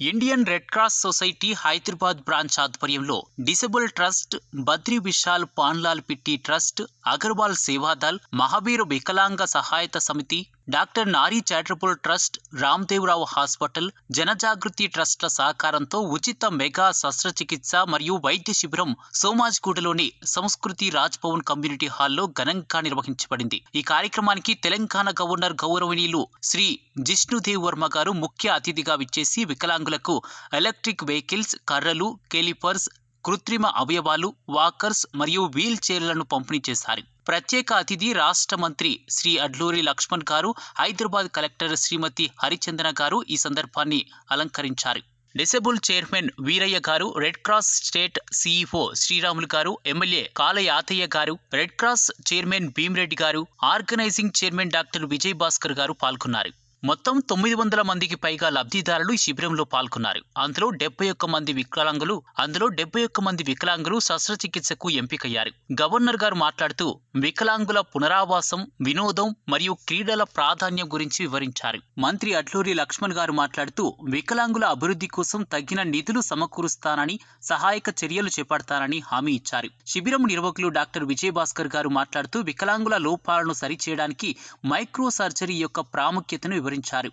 Indian Red Cross Society Hyderabad branch ఆధ్వర్యంలో disable trust Badri Vishal Pannalal Pitti trust Agarwal Sevadal Mahavir వికలాంగ సహాయత సమితి doctor Nari charitable trust Ramdevrao hospital జనజాగృతి ట్రస్ట్ల సహకారంతో ఉచిత mega శస్త్రచికిత్స మరియు వైద్య శిబిరం సోమాజ్గూడలోని సంస్కృతి రాజ్ భవన్ కమ్యూనిటీ హాల్లో ఘనంగా నిర్వహించబడింది. ఈ కార్యక్రమానికి తెలంగాణ గవర్నర్ గౌరవనీయులు శ్రీ జిష్ణుదేవ్ వర్మ గారు ముఖ్య అతిథిగా విచ్చేసి వికలాంగులకు ఎలక్ట్రిక్ వెహికల్స్ కర్రలు కెలిపర్స్ కృత్రిమ అవయవాలు వాకర్స్ మరియు వీల్ చైర్లను పంపిణీ చేశారు. ప్రత్యేక అతిథి రాష్ట్ర మంత్రి శ్రీ అడ్లూరి లక్ష్మణ్ గారు హైదరాబాద్ కలెక్టర్ శ్రీమతి హరిచందన గారు ఈ సందర్భాన్ని అలంకరించారు. డిసెబుల్ చైర్మన్ వీరయ్య గారు red cross state CEO Sriramulu గారు ఎమ్మెల్యే కాల యాతయ్య గారు రెడ్ క్రాస్ చైర్మన్ భీమ్రెడ్డి గారు organising chairman doctor Vijay Bhaskar గారు పాల్గొన్నారు. మొత్తం తొమ్మిది వందల మందికి పైగా లబ్ధిదారులు ఈ శిబిరంలో పాల్గొన్నారు. అందులో డెబ్బై ఒక్క మంది వికలాంగులు అందులో డెబ్బై ఒక్క మంది వికలాంగులు శస్త్రచికిత్సకు ఎంపికయ్యారు. గవర్నర్ గారు మాట్లాడుతూ వికలాంగుల పునరావాసం వినోదం మరియు క్రీడల ప్రాధాన్యం గురించి వివరించారు. మంత్రి అట్లూరి లక్ష్మణ్ గారు మాట్లాడుతూ వికలాంగుల అభివృద్ధి కోసం తగిన నిధులు సమకూరుస్తానని సహాయక చర్యలు చేపడతానని హామీ ఇచ్చారు. శిబిరం నిర్వాహకులు డాక్టర్ విజయభాస్కర్ గారు మాట్లాడుతూ వికలాంగుల లోపాలను సరిచేయడానికి మైక్రో సర్జరీ యొక్క ప్రాముఖ్యతను వివరించారు